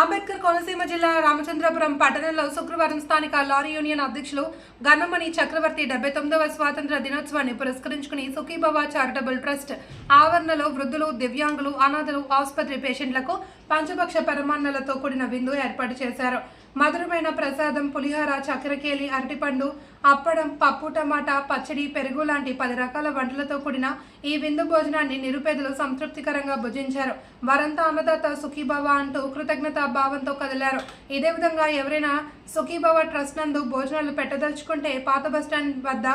అంబేద్కర్ కోనసీమ జిల్లా రామచంద్రపురం పట్టణంలో శుక్రవారం స్థానిక లారీ యూనియన్ అధ్యక్షులు గన్నమణి చక్రవర్తి డెబ్బై తొమ్మిదవ స్వాతంత్ర దినోత్సవాన్ని పురస్కరించుకుని సుఖీభవ చారిటబుల్ ట్రస్ట్ ఆవరణలో వృద్ధులు దివ్యాంగులు అనాథలు ఆసుపత్రి పేషెంట్లకు పంచభక్ష పరమాన్నలతో కూడిన విందు ఏర్పాటు చేశారు. మధురమైన ప్రసాదం పులిహోర చక్కెరకేలి అరటిపండు అప్పడం పప్పు టమాటా పచ్చడి పెరుగు లాంటి పది రకాల వంటలతో కూడిన ఈ విందు భోజనాన్ని నిరుపేదలు సంతృప్తికరంగా భుజించారు. వారంతా అన్నదాత సుఖీభవ అంటూ కృతజ్ఞతా భావంతో కదిలారు. ఇదే విధంగా ఎవరైనా సుఖీభవ ట్రస్ట్ నందు భోజనాలు పెట్టదలుచుకుంటే పాత బస్టాండ్ వద్ద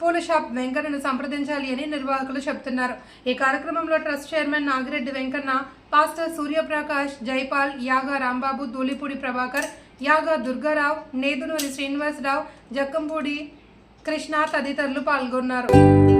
పూల షాప్ వెంకన్నను సంప్రదించాలి అని నిర్వాహకులు చెబుతున్నారు. ఈ కార్యక్రమంలో trust chairman Nagireddy Venkanna pastor Suryaprakash Jaipal యాగ రాంబాబు ధూళిపూడి ప్రభాకర్ యాగా దుర్గారావు నేదునూరి శ్రీనివాసరావు జక్కంపూడి కృష్ణ తదితరులు పాల్గొన్నారు.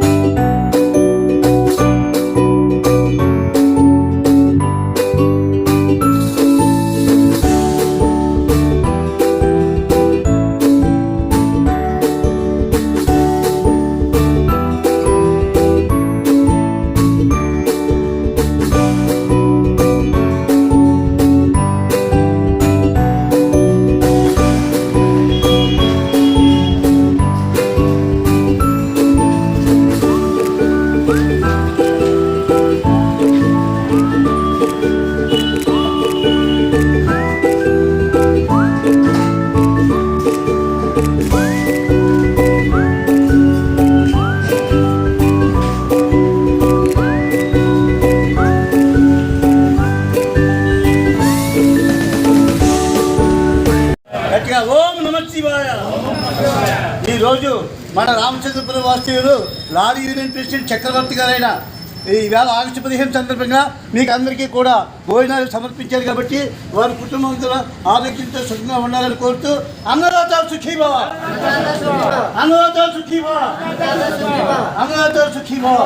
గట్టిగా ఓం నమ శివాయ. ఈరోజు మన రామచంద్రపురం వాస్తవ్యులు లారీ యూనియన్ ప్రెసిడెంట్ చక్రవర్తి గారైన ఈ వేళ ఆగస్టు పదిహేను సందర్భంగా మీకు అందరికీ కూడా భోజనాలు సమర్పించారు కాబట్టి వారి కుటుంబంతో ఆరోగ్యంతో సుఖంగా ఉండాలని కోరుతూ అన్నదాత సుఖీభవ అన్నదాత సుఖీభవ అన్నదాత సుఖీభవ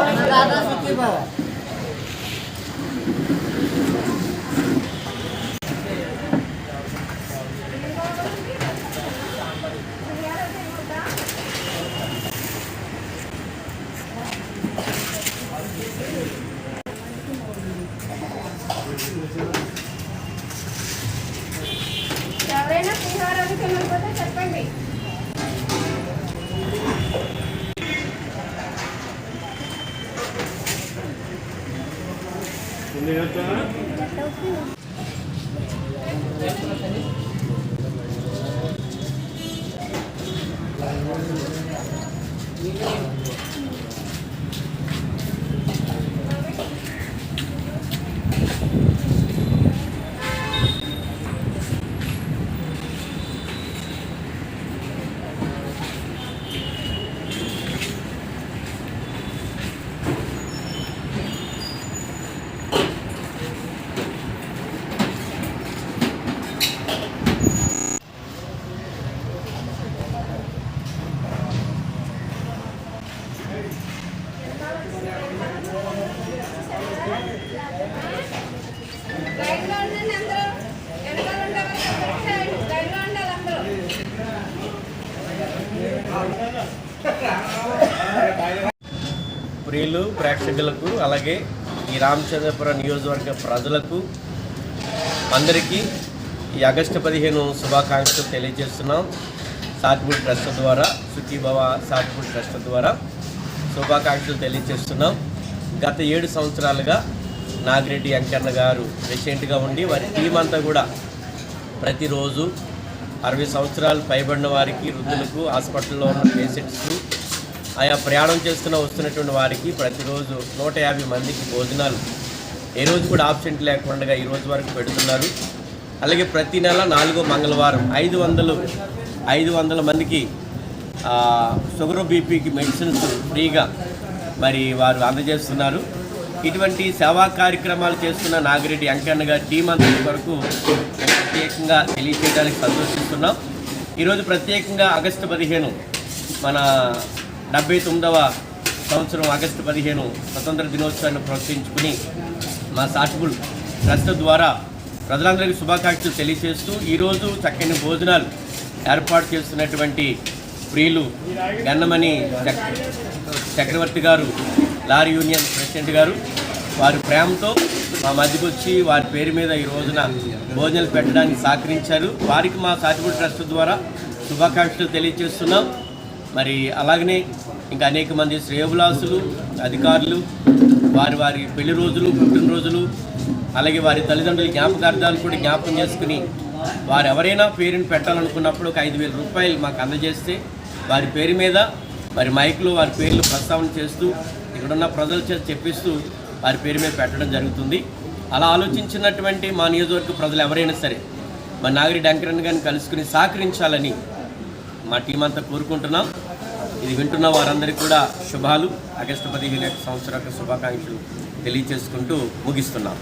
ఎవరైనా పులిహోర తినకపోతే చెప్పండి. లైన్లో ప్రియులు ప్రేక్షకులకు అలాగే ఈ రామచంద్రపురం నియోజకవర్గ ప్రజలకు అందరికీ ఈ ఆగస్టు పదిహేను శుభాకాంక్షలు తెలియజేస్తున్నాం. సాత్పూర్ ట్రస్ట్ ద్వారా సుఖీభవ సాత్పూర్ ట్రస్ట్ ద్వారా శుభాకాంక్షలు తెలియజేస్తున్నాం. గత ఏడు సంవత్సరాలుగా నాగిరెడ్డి వెంకన్న గారు ప్రెసిడెంట్గా ఉండి వారి టీం అంతా కూడా ప్రతిరోజు అరవై సంవత్సరాలు పైబడిన వారికి వృద్ధులకు హాస్పిటల్లో ఉన్న పేషెంట్స్కు ఆయా ప్రయాణం చేస్తున్న వస్తున్నటువంటి వారికి ప్రతిరోజు నూట యాభై మందికి భోజనాలు. ఏ రోజు కూడా ఆబ్సెంట్ లేకుండా ఈ రోజు వరకు పెడుతున్నారు. అలాగే ప్రతి నెల నాలుగో మంగళవారం ఐదు వందలు ఐదు వందల మందికి షుగర్ బీపీకి మెడిసిన్స్ ఫ్రీగా మరి వారు అందజేస్తున్నారు. ఇటువంటి సేవా కార్యక్రమాలు చేస్తున్న నాగిరెడ్డి వెంకన్న గారి టీం అందరి వరకు ప్రత్యేకంగా తెలియజేయడానికి సంతోషిస్తున్నాం. ఈరోజు ప్రత్యేకంగా ఆగస్టు పదిహేను మన డెబ్బై తొమ్మిదవ సంవత్సరం ఆగస్టు పదిహేను స్వతంత్ర దినోత్సవాన్ని ప్రోత్సహించుకుని మా సాటుబుల్ ట్రస్ట్ ద్వారా ప్రజలందరికీ శుభాకాంక్షలు తెలియజేస్తూ ఈరోజు చక్కని భోజనాలు ఏర్పాటు చేస్తున్నటువంటి ప్రియులు గన్నమణి చక్రవర్తి గారు లారీ యూనియన్ ప్రెసిడెంట్ గారు. వారి ప్రేమతో మా మధ్యకు వచ్చి వారి పేరు మీద ఈ రోజున భోజనాలు పెట్టడానికి సహకరించారు. వారికి మా సాటిపూడి ట్రస్ట్ ద్వారా శుభాకాంక్షలు తెలియజేస్తున్నాం. మరి అలాగనే ఇంకా అనేక మంది శ్రేయబులాసులు అధికారులు వారి వారి పెళ్ళి రోజులు పుట్టినరోజులు అలాగే వారి తల్లిదండ్రుల జ్ఞాపకార్థాలు కూడా జ్ఞాపకం చేసుకుని వారు ఎవరైనా పేరుని పెట్టాలనుకున్నప్పుడు ఒక ఐదు వేల రూపాయలు మాకు అందజేస్తే వారి పేరు మీద మరి మైక్లో వారి పేర్లు ప్రస్తావన చేస్తూ ఇక్కడున్న ప్రజల చేత చెప్పిస్తూ వారి పేరు మీద పెట్టడం జరుగుతుంది. అలా ఆలోచించినటువంటి మా నియోజకవర్గ ప్రజలు ఎవరైనా సరే మా నాగరి డంకరన్ గారిని కలుసుకుని సహకరించాలని మా టీం అంతా కోరుకుంటున్నాం. ఇది వింటున్న వారందరికీ కూడా శుభాలు. ఆగస్టు పదిహేను సంవత్సరాల శుభాకాంక్షలు తెలియజేసుకుంటూ ముగిస్తున్నాం.